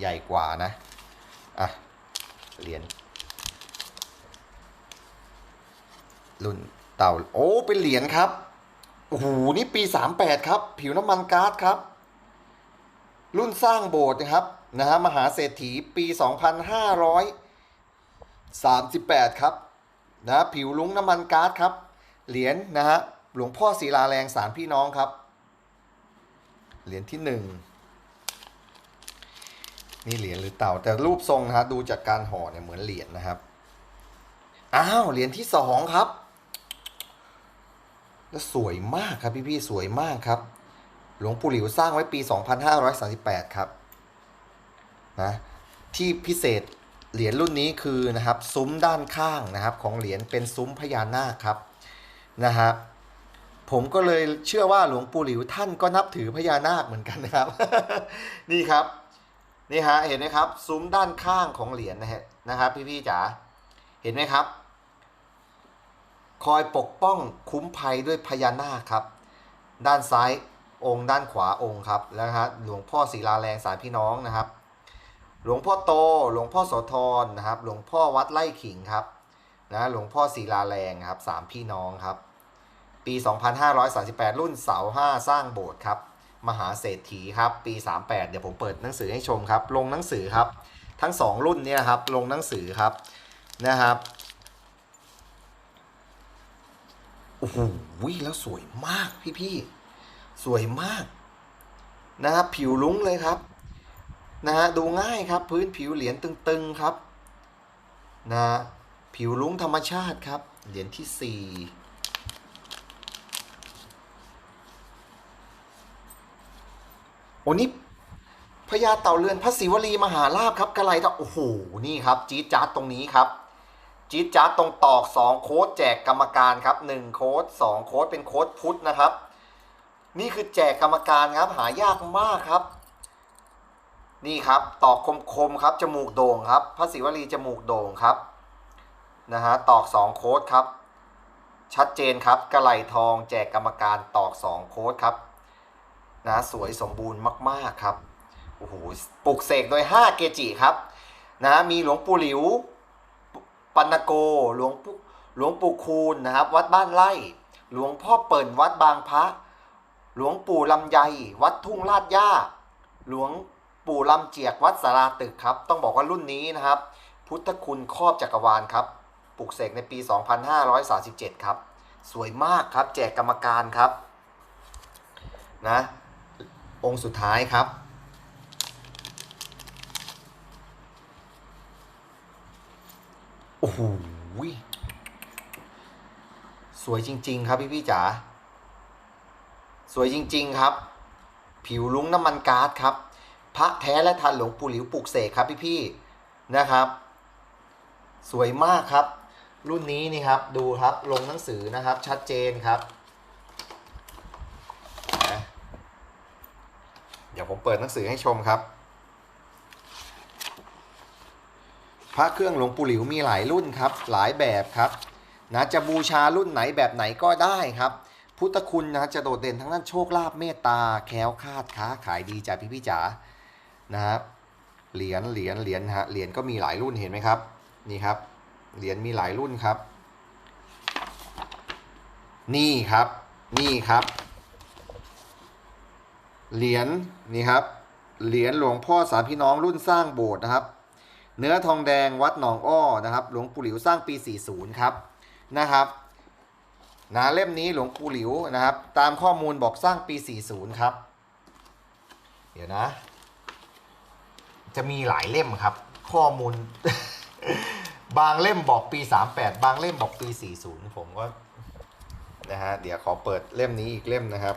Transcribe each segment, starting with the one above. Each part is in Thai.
ใหญ่กว่านะ อะ เหรียญรุ่นเต่า โอ้ เป็นเหรียญครับ โอ้โห นี่ปี 38 ครับ ผิวน้ำมันก๊าซครับ รุ่นสร้างโบสถ์นะครับ นะฮะ มหาเศรษฐีปี 2538 ครับ นะฮะผิวลุ้งน้ำมันก๊าซครับ เหรียญนะฮะ หลวงพ่อศิลาแรงสารพี่น้องครับ เหรียญที่ห นี่เหรียญหรือเต่า แต่รูปทรงนะฮะดูจากการห่อเนี่ยเหมือนเหรียญนะครับ อ้าวเหรียญที่สองครับ แล้วสวยมากครับพี่ๆสวยมากครับ หลวงปู่หลิวสร้างไว้ปี 2538 ครับนะที่พิเศษเหรียญรุ่นนี้คือนะครับซุ้มด้านข้างนะครับ ของเหรียญเป็นซุ้มพญานาคครับนะฮะผมก็เลยเชื่อว่าหลวงปู่หลิวท่านก็นับถือพญานาคเหมือนกันนะครับ นี่ครับ นี่ฮะเห็นไหมครับซุ้มด้านข้างของเหรียญนะฮะนะครับพี่ๆจ๋าเห็นไหมครับ คอยปกป้องคุ้มภัยด้วยพญานาคครับ ด้านซ้ายองค์ด้านขวาองค์ครับแล้วฮะหลวงพ่อศิลาแรงสารพี่น้องนะครับ หลวงพ่อโตหลวงพ่อโสธรนะครับ หลวงพ่อวัดไร่ขิงครับนะหลวงพ่อศิลาแรงครับสามพี่น้องครับ ปี 2538 รุ่นเสาห้าสร้างโบสถ์ครับ มหาเศรษฐีครับปี 38 เดี๋ยวผมเปิดหนังสือให้ชมครับ ลงหนังสือครับ ทั้ง 2 รุ่นเนี่ยครับลงหนังสือครับนะครับโอ้โหแล้วสวยมากพี่ๆสวยมากนะครับผิวลุ้งเลยครับนะฮะดูง่ายครับพื้นผิวเหรียญตึงๆครับนะผิวลุ้งธรรมชาติครับเหรียญที่4 อ้นี่พญาเต่าเรือนพระศิวลีมหาลาภครับกระไรต่อโอ้โหนี่ครับจี๊ดจ๊าดตรงนี้ครับจี๊ดจ๊าดตรงตอก 2 โค้ดแจกกรรมการครับ1โค้ด2โค้ดเป็นโค้ดพุทธนะครับ นี่คือแจกกรรมการครับหายากมากครับ นี่ครับตอกคมๆครับจมูกโด่งครับพระศิวลีจมูกโด่งครับนะฮะตอก 2 โค้ดครับ ชัดเจนครับกระไหลทองแจกกรรมการตอก 2 โค้ดครับ นะสวยสมบูรณ์มากๆครับโอ้โหปลุกเสกโดย 5 เกจิครับนะมีหลวงปู่หลิวปัณโกหลวงปู่หลวงปู่คูณนะครับ วัดบ้านไร่ หลวงพ่อเปิ่นวัดบางพระ หลวงปู่ลำไยวัดทุ่งลาดย่า หลวงปู่ลำเจียกวัดสาราตึกครับ ต้องบอกว่ารุ่นนี้นะครับ พุทธคุณครอบจักรวาลครับปลุกเสกในปี 2537 ครับ สวยมากครับ แจกกรรมการครับ นะ องค์สุดท้ายครับ โอ้โหสวยจริง ๆ ครับพี่พี่จ๋า สวยจริง ๆ ครับ ผิวลุ้งน้ำมันก๊าซครับ พระแท้และทันหลวงปู่หลิวปลุกเสกครับพี่พี่นะครับ สวยมากครับ รุ่นนี้นี่ครับ ดูครับ ลงหนังสือนะครับ ชัดเจนครับนะ เดี๋ยวผมเปิดหนังสือให้ชมครับ พระเครื่องหลวงปู่หลิวมีหลายรุ่นครับ หลายแบบครับนะจะบูชารุ่นไหนแบบไหนก็ได้ครับ พุทธคุณนะจะโดดเด่นทั้งนั้นโชคลาภเมตตาแคล้วคลาดค้าขายดีจ้ะพี่พี่จ๋านะครับเหรียญเหรียญเหรียญฮะเหรียญก็มีหลายรุ่นเห็นไหมครับ นี่ครับ เหรียญมีหลายรุ่นครับ นี่ครับ นี่ครับ เหรียญนี่ครับ เหรียญหลวงพ่อสามพี่น้องรุ่นสร้างโบสถ์นะครับ เนื้อทองแดงวัดหนองอ้อนะครับ หลวงปู่หลิวสร้างปี 40 ครับนะครับนะเล่มนี้หลวงปู่หลิวนะครับ ตามข้อมูลบอกสร้างปี 40 ครับ เดี๋ยวนะ จะมีหลายเล่มครับ ข้อมูล บางเล่มบอกปี 38 บางเล่มบอกปี 40 ผมก็นะฮะเดี๋ยวขอเปิดเล่มนี้อีกเล่มนะครับ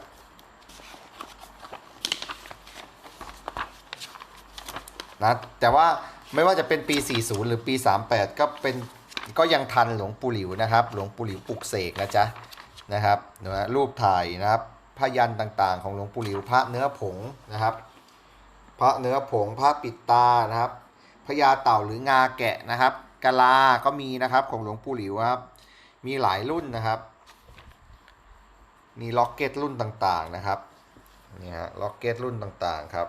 นะแต่ว่าไม่ว่าจะเป็นปี 40 หรือปี 38 ก็เป็นก็ยังทันหลวงปู่หลิวนะครับ หลวงปู่หลิวปลุกเสกนะจ๊ะนะครับนะรูปถ่ายนะครับพยันต่างๆ ของหลวงปู่หลิวพระเนื้อผงนะครับ พระเนื้อผงพระปิดตานะครับพญาเต่าหรืองาแกะนะครับกะลา ก็มีนะครับของหลวงปู่หลิวครับ มีหลายรุ่นนะครับ มีล็อกเก็ตรุ่นต่างๆนะครับ นี่ฮะล็อกเก็ตรุ่นต่างๆครับ